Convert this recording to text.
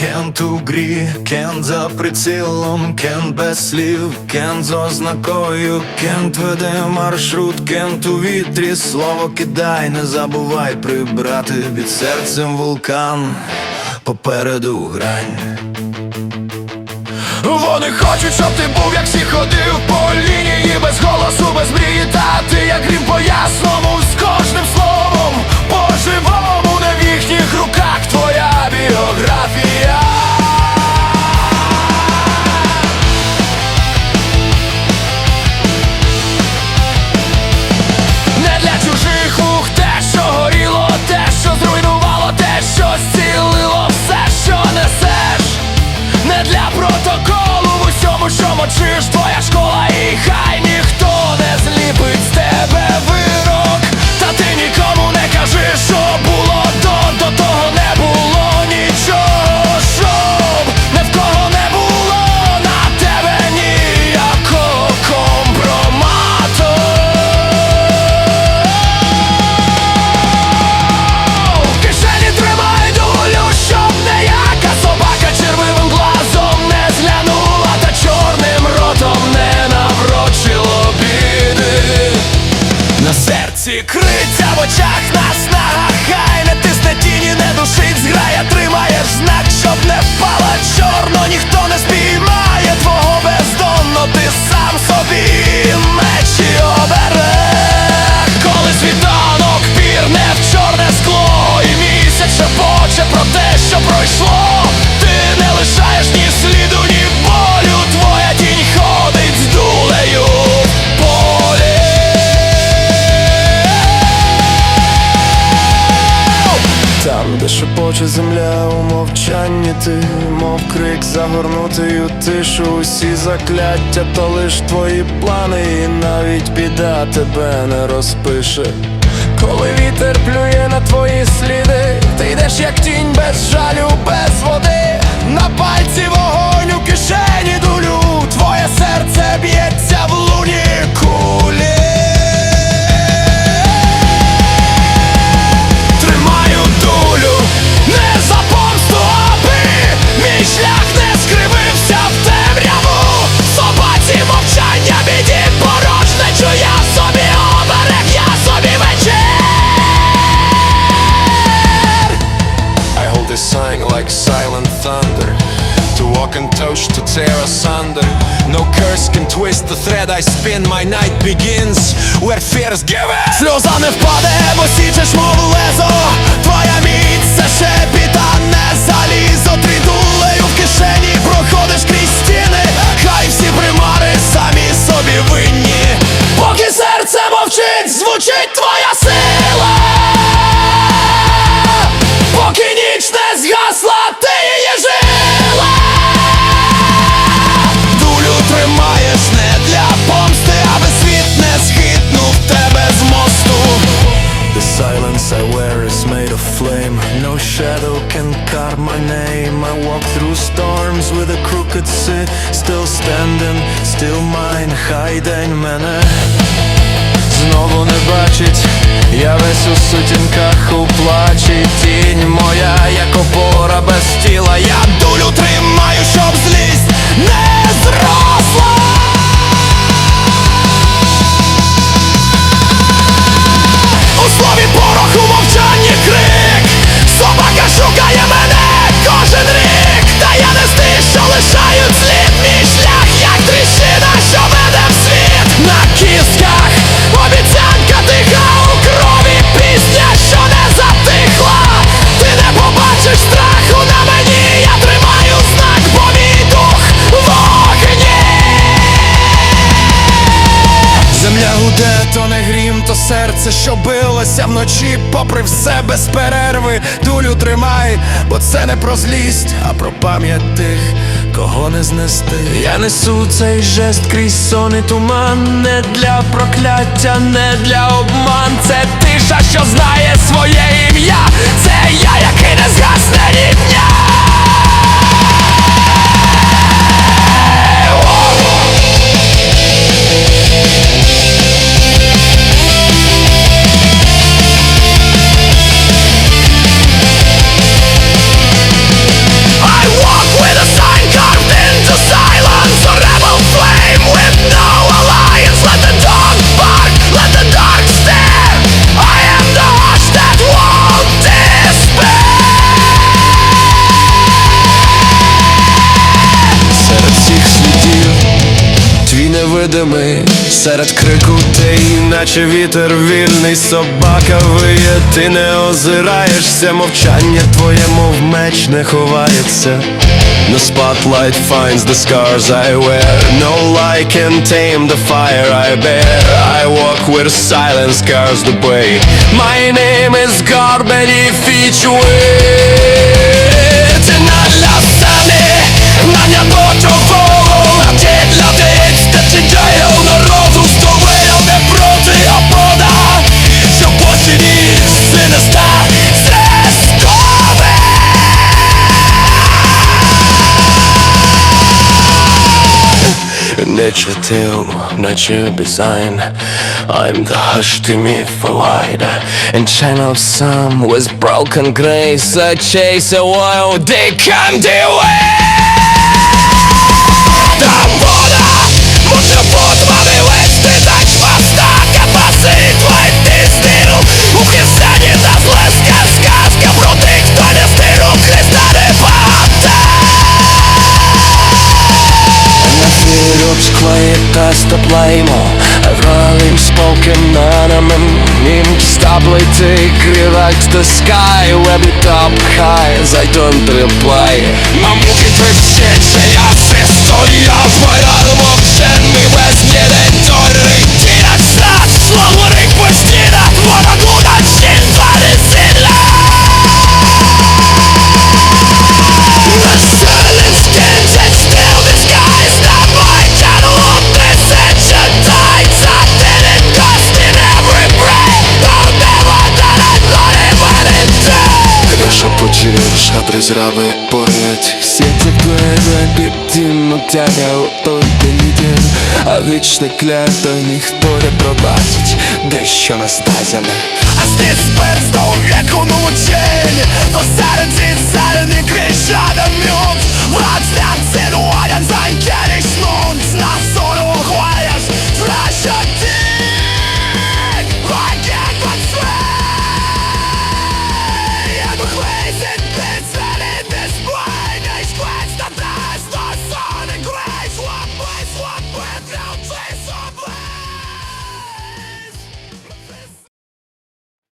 Кент у грі, кент за прицілом, кент без слів, кент з ознакою, кент веде маршрут, кент у вітрі, слово кидай, не забувай прибрати під серцем вулкан, попереду грань. Вони хочуть, щоб ти був, як всі ходив по лінії без голосу, без мрії, та ти як грім по ясному серці криться в очах нас хай не тисне тіні, не душить зграя, тримаєш знак, щоб не впала чорно, шепоче земля у мовчанні. Ти, мов крик загорнутий у тишу, усі закляття, то лиш твої плани, і навіть біда тебе не розпише. Коли вітер плює на твої сліди, ти йдеш як тінь без жалю, без води, на пальці вогонь у кишені дулю, твоє серце б'ється twist the thread I spin My night begins where fears give in Сльоза не впаде, бо січеш мов лезо The silence I wear is made of flame. No shadow can carve my name. I walk through storms with a crooked sea. Still standing, still mine. Хай день мене знову не бачить. Я серце, що билося вночі, попри все без перерви, дулю тримай, бо це не про злість, а про пам'ять тих, кого не знести. Я несу цей жест крізь сон і туман, не для прокляття, не для обман. Це тиша, що знає своє ім'я. Це я, який не згасне ні серед крику ти, наче вітер вільний, собака виє, ти не озираєшся, мовчання твоє, мов меч не ховається. No spotlight finds the scars I wear. No light can tame the fire I bear. I walk where silence scars the way. My Не чутив, наче обіцян I'm the hush to me for light And channel of some with broken grace I chase a wild they come the way Та вода може Direct the sky, web it high. I don't reply. I'm looking for shit, şey az historia Var almak sen mi vesnede а презрави поряд твоє підтімно тягав только лідер. А вічне клято ніхто не пробачить. Дещо настазяне А здесь перстов, як тень То